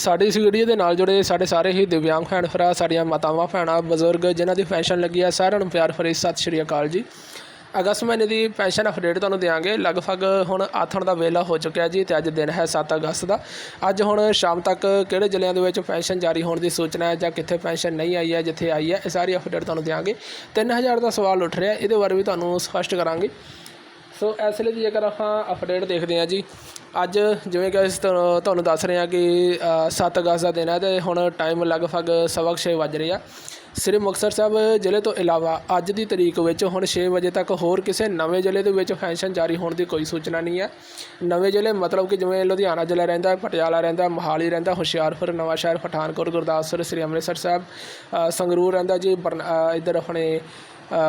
ਸਾਡੀ ਇਸ ਵੀਡੀਓ ਦੇ ਨਾਲ ਜੁੜੇ ਸਾਡੇ ਸਾਰੇ ਹੀ ਦਿਵਿਆਂਗ ਭੈਣ ਭਰਾ, ਸਾਡੀਆਂ ਮਾਤਾਵਾਂ, ਭੈਣਾਂ, ਬਜ਼ੁਰਗ, ਜਿਨ੍ਹਾਂ ਦੀ ਪੈਨਸ਼ਨ ਲੱਗੀ ਆ, ਸਾਰਿਆਂ ਨੂੰ ਪਿਆਰ ਭਰੀ ਸਤਿ ਸ਼੍ਰੀ ਅਕਾਲ ਜੀ। ਅਗਸਤ ਮਹੀਨੇ ਦੀ ਪੈਨਸ਼ਨ ਅਪਡੇਟ ਤੁਹਾਨੂੰ ਦਿਆਂਗੇ। ਲਗਭਗ ਹੁਣ ਆਥਣ ਦਾ ਵੇਲਾ ਹੋ ਚੁੱਕਿਆ ਜੀ ਤੇ ਅੱਜ ਦਿਨ ਹੈ 7 ਅਗਸਤ ਦਾ। ਅੱਜ ਹੁਣ ਸ਼ਾਮ ਤੱਕ ਕਿਹੜੇ ਜ਼ਿਲ੍ਹਿਆਂ ਦੇ ਵਿੱਚ ਪੈਨਸ਼ਨ ਜਾਰੀ ਹੋਣ ਦੀ ਸੂਚਨਾ ਹੈ ਜਾਂ ਕਿੱਥੇ ਪੈਨਸ਼ਨ ਨਹੀਂ ਆਈ ਹੈ, ਜਿੱਥੇ ਆਈ ਹੈ, ਇਹ ਸਾਰੀ ਅਪਡੇਟ ਤੁਹਾਨੂੰ ਦਿਆਂਗੇ। 3000 ਦਾ ਸਵਾਲ ਉੱਠ ਰਿਹਾ, ਇਹਦੇ ਬਾਰੇ ਵੀ ਤੁਹਾਨੂੰ ਸਪਸ਼ਟ ਕਰਾਂਗੇ। ਸੋ ਇਸ ਲਈ ਜੇਕਰ ਆਪਾਂ ਅਪਡੇਟ ਦੇਖਦੇ ਹਾਂ ਜੀ, ਅੱਜ ਜਿਵੇਂ ਕਿ ਅਸੀਂ ਤੁਹਾਨੂੰ ਦੱਸ ਰਹੇ ਹਾਂ ਕਿ 7 ਅਗਸਤ ਦਾ ਦਿਨ ਹੈ ਤੇ ਹੁਣ ਟਾਈਮ ਲਗਭਗ ਸਵਾ ਕੁ ਛੇ ਵੱਜ ਰਹੇ ਆ। ਸ੍ਰੀ ਮੁਕਤਸਰ ਸਾਹਿਬ ਜ਼ਿਲ੍ਹੇ ਤੋਂ ਇਲਾਵਾ ਅੱਜ ਦੀ ਤਰੀਕ ਵਿੱਚ ਹੁਣ 6 ਵਜੇ ਤੱਕ ਹੋਰ ਕਿਸੇ ਨਵੇਂ ਜ਼ਿਲ੍ਹੇ ਦੇ ਵਿੱਚ ਪੈਨਸ਼ਨ ਜਾਰੀ ਹੋਣ ਦੀ ਕੋਈ ਸੂਚਨਾ ਨਹੀਂ ਹੈ। ਨਵੇਂ ਜ਼ਿਲ੍ਹੇ ਮਤਲਬ ਕਿ ਜਿਵੇਂ ਲੁਧਿਆਣਾ ਜ਼ਿਲ੍ਹਾ ਰਹਿੰਦਾ, ਪਟਿਆਲਾ ਰਹਿੰਦਾ, ਮੋਹਾਲੀ ਰਹਿੰਦਾ, ਹੁਸ਼ਿਆਰਪੁਰ ਨਵਾਂਸ਼ਹਿਰ ਪਠਾਨਕੋਟ, ਗੁਰਦਾਸਪੁਰ, ਸ੍ਰੀ ਅੰਮ੍ਰਿਤਸਰ ਸਾਹਿਬ ਸੰਗਰੂਰ ਰਹਿੰਦਾ ਜੀ, ਬਰਨ- ਇੱਧਰ ਆਪਣੇ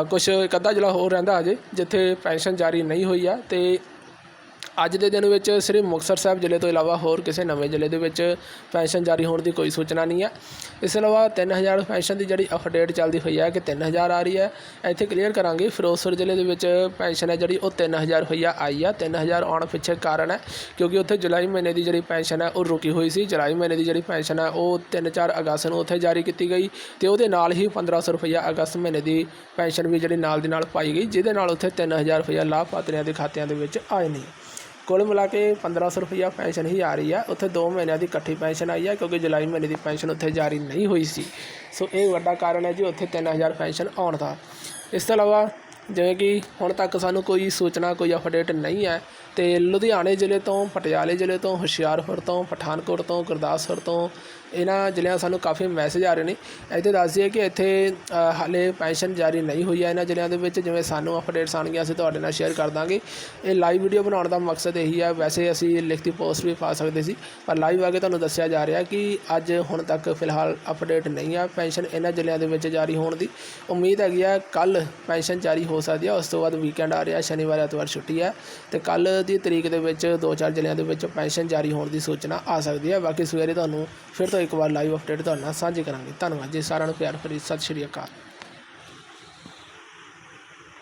ਕੁਛ ਇੱਕ ਅੱਧਾ ਜ਼ਿਲ੍ਹਾ ਹੋਰ ਰਹਿੰਦਾ ਅਜੇ ਜਿੱਥੇ ਪੈਨਸ਼ਨ ਜਾਰੀ ਨਹੀਂ ਹੋਈ ਆ ਅਤੇ ਅੱਜ ਦੇ ਦਿਨ ਵਿੱਚ ਸ੍ਰੀ ਮੁਕਤਸਰ ਸਾਹਿਬ ਜ਼ਿਲ੍ਹੇ ਤੋਂ ਇਲਾਵਾ ਹੋਰ ਕਿਸੇ ਨਵੇਂ ਜ਼ਿਲ੍ਹੇ ਦੇ ਵਿੱਚ ਪੈਨਸ਼ਨ ਜਾਰੀ ਹੋਣ ਦੀ ਕੋਈ ਸੂਚਨਾ ਨਹੀਂ ਹੈ। ਇਸ ਤੋਂ ਇਲਾਵਾ 3000 ਪੈਨਸ਼ਨ ਦੀ ਜਿਹੜੀ ਅਪਡੇਟ ਚੱਲਦੀ ਹੋਈ ਹੈ ਕਿ 3000 ਆ ਰਹੀ ਹੈ। ਇੱਥੇ ਕਲੀਅਰ ਕਰਾਂਗੇ, ਫਿਰੋਜ਼ਪੁਰ ਜ਼ਿਲ੍ਹੇ ਦੇ ਵਿੱਚ ਪੈਨਸ਼ਨ ਹੈ ਜਿਹੜੀ, ਉਹ 3000 ਰੁਪਈਆ ਆਈ ਆ। 3000 ਆਉਣ ਪਿੱਛੇ ਕਾਰਨ ਹੈ, ਕਿਉਂਕਿ ਉੱਥੇ ਜੁਲਾਈ ਮਹੀਨੇ ਦੀ ਜਿਹੜੀ ਪੈਨਸ਼ਨ ਹੈ, ਉਹ ਰੁਕੀ ਹੋਈ ਸੀ। ਜੁਲਾਈ ਮਹੀਨੇ ਦੀ ਜਿਹੜੀ ਪੈਨਸ਼ਨ ਹੈ, ਉਹ 3-4 ਅਗਸਤ ਨੂੰ ਉੱਥੇ ਜਾਰੀ ਕੀਤੀ ਗਈ ਤੇ ਉਹਦੇ ਨਾਲ ਹੀ 1500 ਰੁਪਈਆ ਅਗਸਤ ਮਹੀਨੇ ਦੀ ਪੈਨਸ਼ਨ ਵੀ ਜਿਹੜੀ ਨਾਲ ਦੀ ਨਾਲ ਪਾਈ ਗਈ, ਜਿਹਦੇ ਨਾਲ ਉੱਥੇ 3000 ਰੁਪਈਆ ਲਾਭਪਾਤਰੀਆਂ ਦੇ ਖਾਤਿਆਂ ਦੇ ਵਿੱਚ ਆਏ ਨਹੀਂ ਕੁੱਲ ਮਿਲਾ ਕੇ 1500 ਰੁਪਈਆ ਪੈਨਸ਼ਨ ਹੀ ਆ ਰਹੀ ਆ। ਉੱਥੇ 2 ਮਹੀਨਿਆਂ ਦੀ ਇਕੱਠੀ ਪੈਨਸ਼ਨ ਆਈ ਆ, ਕਿਉਂਕਿ ਜੁਲਾਈ ਮਹੀਨੇ ਦੀ ਪੈਨਸ਼ਨ ਉੱਥੇ ਜਾਰੀ ਨਹੀਂ ਹੋਈ ਸੀ। ਸੋ ਇਹ ਵੱਡਾ ਕਾਰਨ ਹੈ ਜੀ, ਉੱਥੇ 3000 ਪੈਨਸ਼ਨ ਆਉਣ ਦਾ। ਇਸ ਤੋਂ ਇਲਾਵਾ ਜਿਵੇਂ ਕਿ ਹੁਣ ਤੱਕ ਸਾਨੂੰ ਕੋਈ ਸੂਚਨਾ, ਕੋਈ ਅਪਡੇਟ ਨਹੀਂ ਹੈ। ਅਤੇ ਲੁਧਿਆਣੇ ਜ਼ਿਲ੍ਹੇ ਤੋਂ, ਪਟਿਆਲੇ ਜ਼ਿਲ੍ਹੇ ਤੋਂ, ਹੁਸ਼ਿਆਰਪੁਰ ਤੋਂ, ਪਠਾਨਕੋਟ ਤੋਂ, ਗੁਰਦਾਸਪੁਰ ਤੋਂ ਇਹਨਾਂ ਜ਼ਿਲ੍ਹਿਆਂ ਸਾਨੂੰ ਕਾਫੀ ਮੈਸੇਜ ਆ ਰਹੇ ਨੇ। ਇੱਥੇ ਦੱਸ ਦਈਏ ਕਿ ਇੱਥੇ ਹਾਲੇ ਪੈਨਸ਼ਨ ਜਾਰੀ ਨਹੀਂ ਹੋਈ ਹੈ ਇਹਨਾਂ ਜ਼ਿਲ੍ਹਿਆਂ ਦੇ ਵਿੱਚ। ਜਿਵੇਂ ਸਾਨੂੰ ਅਪਡੇਟਸ ਆਉਣਗੀਆਂ, ਅਸੀਂ ਤੁਹਾਡੇ ਨਾਲ ਸ਼ੇਅਰ ਕਰ ਦਾਂਗੇ। ਇਹ ਲਾਈਵ ਵੀਡੀਓ ਬਣਾਉਣ ਦਾ ਮਕਸਦ ਇਹੀ ਹੈ। ਵੈਸੇ ਅਸੀਂ ਲਿਖਤੀ ਪੋਸਟ ਵੀ ਪਾ ਸਕਦੇ ਸੀ, ਪਰ ਲਾਈਵ ਆ ਕੇ ਤੁਹਾਨੂੰ ਦੱਸਿਆ ਜਾ ਰਿਹਾ ਕਿ ਅੱਜ ਹੁਣ ਤੱਕ ਫਿਲਹਾਲ ਅਪਡੇਟ ਨਹੀਂ ਆ ਪੈਨਸ਼ਨ ਇਹਨਾਂ ਜ਼ਿਲ੍ਹਿਆਂ ਦੇ ਵਿੱਚ ਜਾਰੀ ਹੋਣ ਦੀ। ਉਮੀਦ ਹੈਗੀ ਆ ਕੱਲ ਪੈਨਸ਼ਨ ਜਾਰੀ ਹੋ ਸਕਦੀ ਹੈ ਉਸ ਤੋਂ ਬਾਅਦ ਵੀਕਐਂਡ ਆ ਰਿਹਾ, ਸ਼ਨੀਵਾਰ, ਐਤਵਾਰ ਛੁੱਟੀ ਹੈ ਤੇ ਕੱਲ ਦੀ ਤਰੀਕ ਦੇ ਵਿੱਚ ਦੋ ਚਾਰ ਜ਼ਿਲ੍ਹਿਆਂ ਦੇ ਵਿੱਚ ਪੈਨਸ਼ਨ ਜਾਰੀ ਹੋਣ ਦੀ ਸੂਚਨਾ ਆ ਸਕਦੀ ਹੈ ਬਾਕੀ ਸਵੇਰੇ ਤੁਹਾਨੂੰ ਫਿਰ ਤੋਂ ਇੱਕ ਵਾਰ ਲਾਈਵ ਅਪਡੇਟ ਤੁਹਾਡੇ ਨਾਲ ਸਾਂਝੀ ਕਰਾਂਗੇ। ਧੰਨਵਾਦ ਜੀ, ਸਾਰਿਆਂ ਨੂੰ ਪਿਆਰ ਭਰੀ ਸਤਿ ਸ਼੍ਰੀ ਅਕਾਲ।